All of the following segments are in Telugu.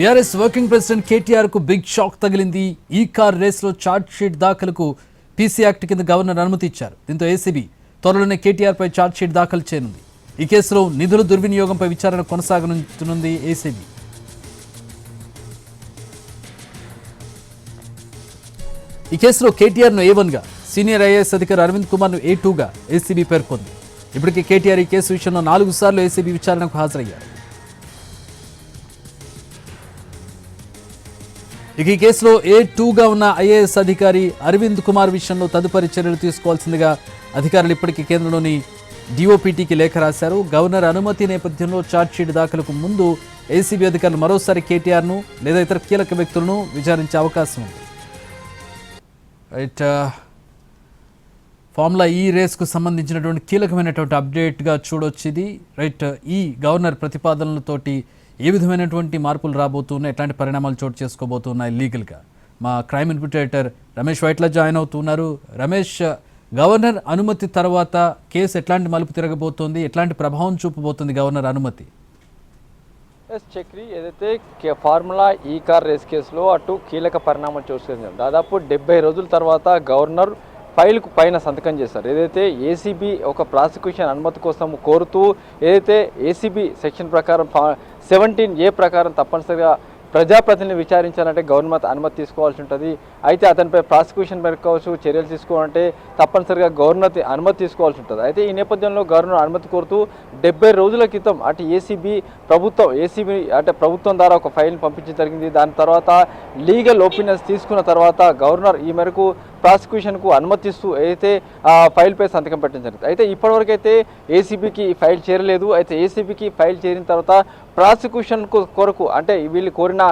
బీఆర్ఎస్ వర్కింగ్ ప్రెసిడెంట్ కేటీఆర్కు బిగ్ షాక్ తగిలింది. ఈ కార్ రేస్లో ఛార్జ్ షీట్ దాఖలకు పీసీ యాక్ట్ కింద గవర్నర్ అనుమతి ఇచ్చారు. దీంతో ఏసీబీ త్వరలోనే కేటీఆర్ పై ఛార్జ్ షీట్ దాఖలు చేయనుంది. ఈ కేసులో నిధుల దుర్వినియోగంపై విచారణ కొనసాగనుంది ఏసీబీ. ఈ కేసులో కేటీఆర్ను ఏ వన్గా సీనియర్ ఐఏఎస్ అధికారి అరవింద్ కుమార్ను ఏ టూగా ఏసీబీ పేర్కొంది. ఇప్పటికే కేటీఆర్ ఈ కేసు విషయంలో నాలుగు సార్లు ఏసీబీ విచారణకు హాజరయ్యారు. ఇక ఈ కేసులో ఏ టూగా ఉన్న ఐఏఎస్ అధికారి అరవింద్ కుమార్ విషయంలో తదుపరి చర్యలు తీసుకోవాల్సిందిగా అధికారులు ఇప్పటికీ కేంద్రంలోని డిఓపిటికి లేఖ రాశారు. గవర్నర్ అనుమతి నేపథ్యంలో ఛార్జ్షీట్ దాఖలకు ముందు ఏసీబీ అధికారులు మరోసారి కేటీఆర్ను లేదా ఇతర కీలక వ్యక్తులను విచారించే అవకాశం ఉంది. రైట్ ఫార్ములా ఈ రేస్కు సంబంధించినటువంటి కీలకమైనటువంటి అప్డేట్గా చూడొచ్చింది. రైట్ ఈ గవర్నర్ ప్రతిపాదనలతోటి ఏ విధమైనటువంటి మార్పులు రాబోతున్నాయి ఎట్లాంటి పరిణామాలు చోటు చేసుకోబోతున్నాయి లీగల్గా? మా crime investigator Ramesh Vaitla join అవుతున్నారు. రమేష్ గవర్నర్ అనుమతి తర్వాత కేసు ఎట్లాంటి మలుపు తిరగబోతోంది ఎట్లాంటి ప్రభావం చూపబోతుంది గవర్నర్ అనుమతి? ఎస్ చక్రి ఏదైతే ఫార్ములా ఈ కార్ రేస్ కేసులో అటు కీలక పరిణామం చూస్తుంది దాదాపు డెబ్బై రోజుల తర్వాత గవర్నర్ ఫైల్కు పైన సంతకం చేశారు. ఏదైతే ఏసీబీ ఒక ప్రాసిక్యూషన్ అనుమతి కోసం కోరుతూ ఏదైతే ఏసీబీ సెక్షన్ ప్రకారం సెవెంటీన్ ఏ ప్రకారం తప్పనిసరిగా ప్రజాప్రతినిధిని విచారించాలంటే గవర్నమెంట్ అనుమతి తీసుకోవాల్సి ఉంటుంది. అయితే అతనిపై ప్రాసిక్యూషన్ పెట్టుకోవచ్చు చర్యలు తీసుకోవాలంటే తప్పనిసరిగా గవర్నర్ అనుమతి తీసుకోవాల్సి ఉంటుంది. అయితే ఈ నేపథ్యంలో గవర్నర్ అనుమతి కోరుతూ డెబ్బై రోజుల క్రితం అటు ఏసీబీ ప్రభుత్వం ఏసీబీ అంటే ప్రభుత్వం ద్వారా ఒక ఫైల్ని పంపించడం జరిగింది. దాని తర్వాత లీగల్ ఒపీనియన్స్ తీసుకున్న తర్వాత గవర్నర్ ఈ మేరకు ప్రాసిక్యూషన్కు అనుమతిస్తూ అయితే ఆ ఫైల్పై సంతకం పెట్టడం జరిగింది. అయితే ఇప్పటివరకు అయితే ఏసీబీకి ఫైల్ చేరలేదు. అయితే ఏసీబీకి ఫైల్ చేరిన తర్వాత ప్రాసిక్యూషన్కు కొరకు అంటే వీళ్ళు కోరిన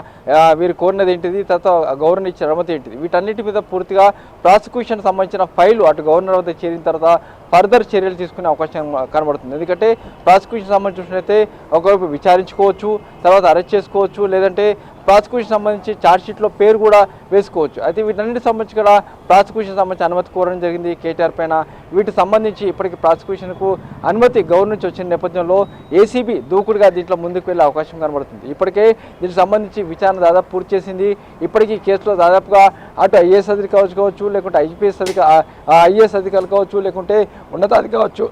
వీరు కోరినది ఏంటిది తర్వాత గవర్నర్ ఇచ్చిన అనుమతి ఏంటిది వీటన్నిటి మీద పూర్తిగా ప్రాసిక్యూషన్ సంబంధించిన ఫైల్ అటు గవర్నర్ వద్ద చేరిన తర్వాత ఫర్దర్ చర్యలు తీసుకునే అవకాశం కనబడుతుంది. ఎందుకంటే ప్రాసిక్యూషన్ సంబంధించినట్లయితే ఒకవైపు విచారించుకోవచ్చు తర్వాత అరెస్ట్ చేసుకోవచ్చు లేదంటే ప్రాసిక్యూషన్ సంబంధించి ఛార్జ్షీట్లో పేరు కూడా వేసుకోవచ్చు. అయితే వీటన్నిటి సంబంధించి కూడా ప్రాసిక్యూషన్ సంబంధించి అనుమతి కోరడం జరిగింది కేటీఆర్ పైన. వీటికి సంబంధించి ఇప్పటికి ప్రాసిక్యూషన్కు అనుమతి గవర్నర్ నుంచి వచ్చిన నేపథ్యంలో ఏసీబీ దూకుడుగా దీంట్లో ముందుకు వెళ్ళే అవకాశం కనబడుతుంది. ఇప్పటికే దీనికి సంబంధించి విచారణ దాదాపు పూర్తి చేసింది. ఇప్పటికీ కేసులో దాదాపుగా అటు ఐఏఎస్ అధికారులు కావచ్చు లేకుంటే ఐపీఎస్ అధిక ఐఏఎస్ అధికారులు కావచ్చు లేకుంటే ఉన్నతాధికారులు కావచ్చు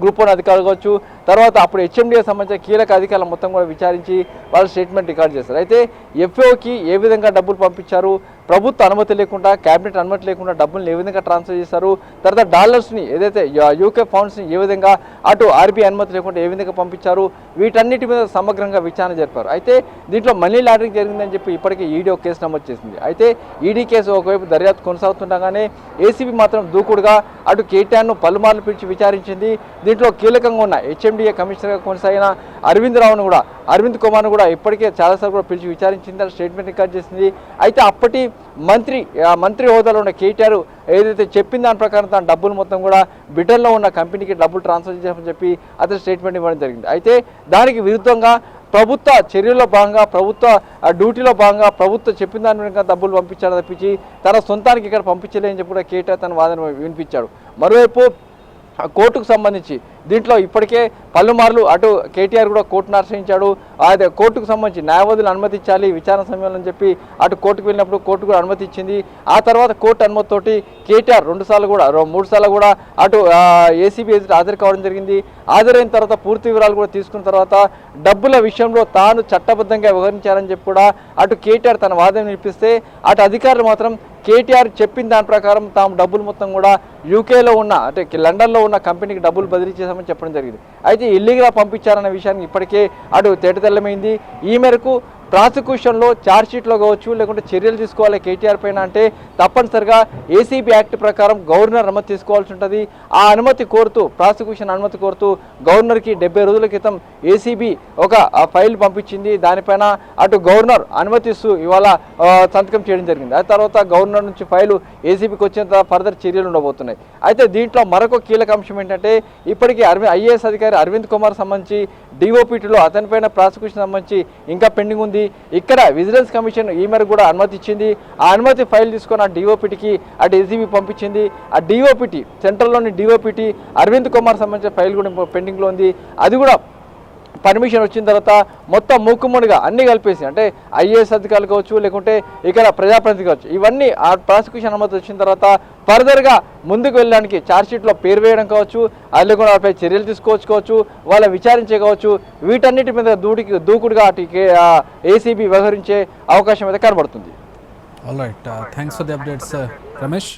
గ్రూప్ వన్ అధికారులు కావచ్చు తర్వాత అప్పుడు హెచ్ఎండిఏ సంబంధించిన కీలక అధికారులు మొత్తం కూడా విచారించి వాళ్ళ స్టేట్మెంట్ రికార్డ్ చేస్తారు అయితే ఎఫ్ఓకి ఏ విధంగా డబ్బులు పంపించారు? ప్రభుత్వ అనుమతి లేకుండా క్యాబినెట్ అనుమతి లేకుండా డబ్బులను ఏ విధంగా ట్రాన్స్ఫర్ చేశారు? తర్వాత డాలర్స్ని ఏదైతే యూకే ఫండ్స్ని ఏ విధంగా అటు ఆర్బీఐ అనుమతి లేకుండా ఏ విధంగా పంపించారు? వీటన్నిటి మీద సమగ్రంగా విచారణ జరిపారు. అయితే దీంట్లో మనీ లాండరింగ్ జరిగిందని చెప్పి ఇప్పటికే ఈడీ ఒక కేసు నమోదు చేసింది. అయితే ఈడీ కేసు ఒకవైపు దర్యాప్తు కొనసాగుతుండగానే ఏసీబీ మాత్రం దూకుడుగా అటు కేటీఆర్ను పలుమార్లు పిలిచి విచారించింది. దీంట్లో కీలకంగా ఉన్న హెచ్ఎండిఏ కమిషనర్గా కొనసాగిన అరవింద్ రావును కూడా అరవింద్ కుమార్ను కూడా ఇప్పటికే చాలాసార్లు కూడా పిలిచి విచారించింది అని స్టేట్మెంట్ రికార్డ్ చేసింది. అయితే అప్పటి మంత్రి మంత్రి హోదాలో ఉన్న కేటీఆర్ ఏదైతే చెప్పిన దాని ప్రకారం తన డబ్బులు మొత్తం కూడా బ్రిటన్లో ఉన్న కంపెనీకి డబ్బులు ట్రాన్స్ఫర్ చేశామని చెప్పి అతని స్టేట్మెంట్ ఇవ్వడం జరిగింది. అయితే దానికి విరుద్ధంగా ప్రభుత్వ చర్యల్లో భాగంగా ప్రభుత్వ డ్యూటీలో భాగంగా ప్రభుత్వం చెప్పిన దాని వెనుక డబ్బులు పంపించాడు తప్పించి తన సొంతానికి ఇక్కడ పంపించలేని చెప్పి కూడా కేటీఆర్ తన వాదన వినిపించాడు. మరోవైపు కోర్టుకు సంబంధించి. దీంట్లో ఇప్పటికే పలుమార్లు అటు కేటీఆర్ కూడా కోర్టును ఆశ్రయించాడు. అదే కోర్టుకు సంబంధించి న్యాయవాదులు అనుమతించాలి విచారణ సమయంలో అని చెప్పి అటు కోర్టుకు వెళ్ళినప్పుడు కోర్టు కూడా అనుమతి ఇచ్చింది ఆ తర్వాత కోర్టు అనుమతితోటి కేటీఆర్ రెండు సార్లు కూడా మూడు సార్లు కూడా అటు ఏసీబీ ఎదుట హాజరు కావడం జరిగింది. హాజరైన తర్వాత పూర్తి వివరాలు కూడా తీసుకున్న తర్వాత డబ్బుల విషయంలో తాను చట్టబద్ధంగా వ్యవహరించారని చెప్పి కూడా అటు కేటీఆర్ తన వాదన వినిపిస్తే అటు అధికారులు మాత్రం కేటీఆర్ చెప్పిన దాని ప్రకారం తాము డబ్బులు మొత్తం కూడా యూకేలో ఉన్న అంటే లండన్లో ఉన్న కంపెనీకి డబ్బులు బదిలీ చేశామని చెప్పడం జరిగింది. అయితే ఇల్లీగల్గా పంపించారన్న విషయానికి ఇప్పటికే అటు తేటతెల్లమైంది. ఈ మేరకు ప్రాసిక్యూషన్లో ఛార్జ్షీట్లో కావచ్చు లేకుంటే చర్యలు తీసుకోవాలి కేటీఆర్ పైన అంటే తప్పనిసరిగా ఏసీబీ యాక్ట్ ప్రకారం గవర్నర్ అనుమతి తీసుకోవాల్సి ఉంటుంది. ఆ అనుమతి కోరుతూ ప్రాసిక్యూషన్ అనుమతి కోరుతూ గవర్నర్కి డెబ్బై రోజుల క్రితం ఏసీబీ ఒక ఫైల్ పంపించింది. దానిపైన అటు గవర్నర్ అనుమతిస్తూ ఇవాళ సంతకం చేయడం జరిగింది. ఆ తర్వాత గవర్నర్ నుంచి ఫైలు ఏసీబీకి వచ్చిన తర్వాత ఫర్దర్ చర్యలు ఉండబోతున్నాయి. అయితే దీంట్లో మరొక కీలక అంశం ఏంటంటే ఇప్పటికీ అరవింద్ ఐఏఎస్ అధికారి అరవింద్ కుమార్ సంబంధించి డిఓపిటీలో అతనిపైన ప్రాసిక్యూషన్ సంబంధించి ఇంకా పెండింగ్ ఉంది. ఇక్కడ విజిలెన్స్ కమిషన్ ఈ మేరకు కూడా అనుమతి ఇచ్చింది. ఆ అనుమతి ఫైల్ తీసుకొని ఆ డిఓపిటికి ఆ ఎస్ఈబి పంపించింది. ఆ డిఓపిటి సెంట్రల్లోని డిఓపిటి అరవింద్ కుమార్ సంబంధించిన ఫైల్ కూడా పెండింగ్లో ఉంది. అది కూడా పర్మిషన్ వచ్చిన తర్వాత మొత్తం మూకుమ్మడిగా అన్ని కలిపేసి అంటే ఐఏఎస్ అధికారులు కావచ్చు లేకుంటే ఇక్కడ ప్రజాప్రతినిధి కావచ్చు ఇవన్నీ ఆ ప్రాసిక్యూషన్ అనుమతి వచ్చిన తర్వాత ఫర్దర్గా ముందుకు వెళ్ళడానికి ఛార్జ్షీట్లో పేరు వేయడం కావచ్చు అది లేకుండా వాళ్ళపై చర్యలు తీసుకోవచ్చుకోవచ్చు వాళ్ళ విచారించే కావచ్చు వీటన్నిటి మీద దూడికి దూకుడుగా అటు ఏసీబీ వ్యవహరించే అవకాశం అయితే కనబడుతుంది. All right thanks for the updates Ramesh